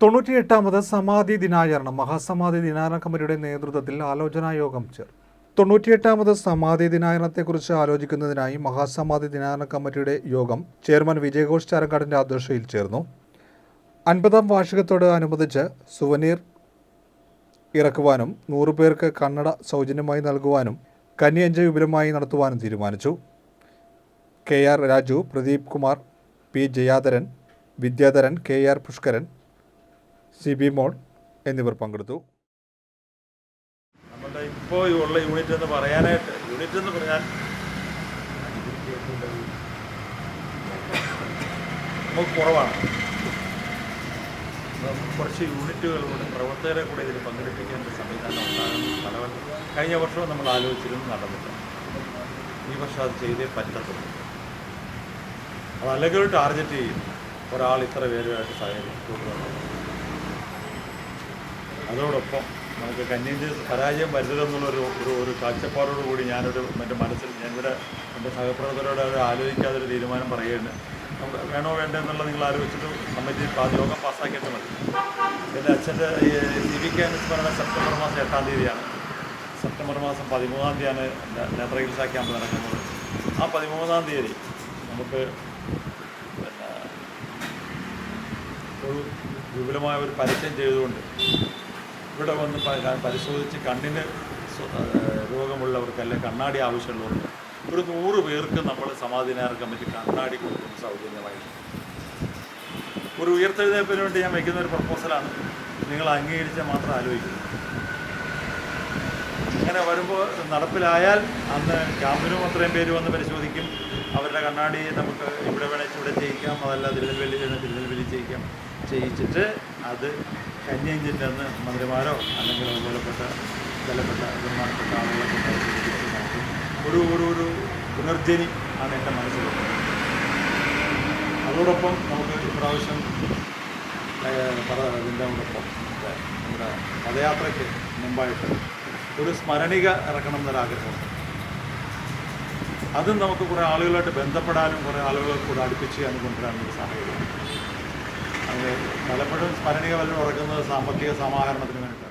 തൊണ്ണൂറ്റിയെട്ടാമത് സമാധി ദിനാചരണം മഹാസമാധി ദിനാചരണ കമ്മിറ്റിയുടെ നേതൃത്വത്തിൽ ആലോചനാ യോഗം ചേർന്നു തൊണ്ണൂറ്റിയെട്ടാമത് സമാധി ദിനാചരണത്തെക്കുറിച്ച് ആലോചിക്കുന്നതിനായി മഹാസമാധി ദിനാചരണ കമ്മിറ്റിയുടെ യോഗം ചെയർമാൻ വിജയഘോഷ് ചാരക്കാടിന്റെ അധ്യക്ഷതയിൽ ചേർന്നു. അൻപതാം വാർഷികത്തോട് അനുബന്ധിച്ച് സുവനീർ ഇറക്കുവാനും നൂറു പേർക്ക് കണ്ണട സൗജന്യമായി നൽകുവാനും കന്യഞ്ച വിപുലമായി നടത്തുവാനും തീരുമാനിച്ചു. K R Raju Pradeep Kumar P Jayadharan Vidyadharan K R Pushkaran C B Mol എന്നിവർ പങ്കെടുത്തു. നമ്മുടെ ഇപ്പോൾ ഉള്ള യൂണിറ്റ് എന്ന് പറയാനായിട്ട് യൂണിറ്റ് എന്ന് പറഞ്ഞാൽ നമുക്ക് കുറവാണ്. കുറച്ച് യൂണിറ്റുകളുടെ പ്രവർത്തകരെ കൂടെ ഇതിൽ പങ്കെടുപ്പിക്കേണ്ട സംവിധാനം ഉണ്ടാകുന്ന. പലവൻ കഴിഞ്ഞ വർഷവും നമ്മൾ ആലോചിച്ചിരുന്നു നടന്നില്ല ഈ വർഷം അത് ചെയ്തേ പറ്റത്തുള്ളൂ. അത് ഒരു ടാർഗറ്റ് ചെയ്യും. ഒരാൾ ഇത്ര പേരുമായിട്ട് സഹകരിക്കും അതോടൊപ്പം നമുക്ക് കന്യഞ്ച് പരാജയം വരുന്നതെന്നുള്ളൊരു ഒരു ഒരു കാഴ്ചപ്പാടോട് കൂടി ഞാനൊരു എന്റെ മനസ്സിൽ ഞാൻ ഞാനിവിടെ എന്റെ സഹപ്രവർത്തകരോട് അത് ആലോചിക്കാതെ ഒരു തീരുമാനം പറയുകയാണ് നമുക്ക് വേണോ വേണ്ടോ എന്നുള്ളത് നിങ്ങൾ ആലോചിച്ചിട്ട് കമ്മിറ്റി യോഗം പാസ്സാക്കിയിട്ട് മതി. എന്റെ അച്ഛന്റെ ജീവിക്കാൻ എന്ന് പറയുന്നത് സെപ്റ്റംബർ മാസം എട്ടാം തീയതിയാണ്. സെപ്റ്റംബർ മാസം പതിമൂന്നാം തീയതിയാണ് നേത്ര ചികിത്സാ ക്യാമ്പ് നടക്കുന്നത്. ആ പതിമൂന്നാം തീയതി നമുക്ക് ഒരു വിപുലമായ ഒരു പരസ്യം ചെയ്തുകൊണ്ട് ഇവിടെ വന്ന് പരിശോധിച്ച് കണ്ണിന് രോഗമുള്ളവർക്കല്ല കണ്ണാടി ആവശ്യമുള്ളവർക്ക് ഒരു നൂറ് പേർക്ക് നമ്മൾ സമാധിനാർ കമ്മിറ്റി കണ്ണാടി കൊടുക്കും സൗജന്യമായി ഒരു ഉയർത്തെഴുതേപ്പിന് വേണ്ടി ഞാൻ വയ്ക്കുന്ന ഒരു പ്രപ്പോസലാണ്. നിങ്ങൾ അംഗീകരിച്ചാൽ മാത്രം ആലോചിക്കുന്നു അങ്ങനെ വരുമ്പോൾ നടപ്പിലായാൽ അന്ന് ക്യാമ്പിനും അത്രയും പേര് വന്ന് പരിശോധിക്കും. അവരുടെ കണ്ണാടി നമുക്ക് ഇവിടെ വേണേൽ ഇവിടെ ചെയ്യിക്കാം. അതല്ല തിരുനെൽവേലി വേണേൽ തിരുനെൽവേലി ചെയ്യിക്കാം. ചെയ്യിച്ചിട്ട് അത് കന്യഞ്ചിന്റെ അന്ന് മന്ത്രിമാരോ അല്ലെങ്കിൽ അതുപോലെപ്പെട്ട ബലപ്പെട്ട ബഹുമാനപ്പെട്ട ആളുകളെ കൊണ്ട് ഒരു ഒരു ഒരു പുനർജനി ആണ് എന്റെ മനസ്സിൽ അതോടൊപ്പം നമുക്ക് ഇപ്രാവശ്യം ഇതിന്റെ കൂടൊപ്പം നമ്മുടെ പദയാത്രയ്ക്ക് മുമ്പായിട്ട് ഒരു സ്മരണിക ഇറക്കണം എന്നൊരാഗ്രഹമുണ്ട് അതും നമുക്ക് കുറേ ആളുകളായിട്ട് ബന്ധപ്പെടാനും കുറേ ആളുകളെ കൂടെ അടുപ്പിച്ച് ചെയ്യാനും കൊണ്ടുവരാനും ഒരു സാഹചര്യം പലപ്പോഴും സ്മരണിക വല്ലതും ഉറക്കുന്നത് സാമ്പത്തിക സമാഹരണത്തിന്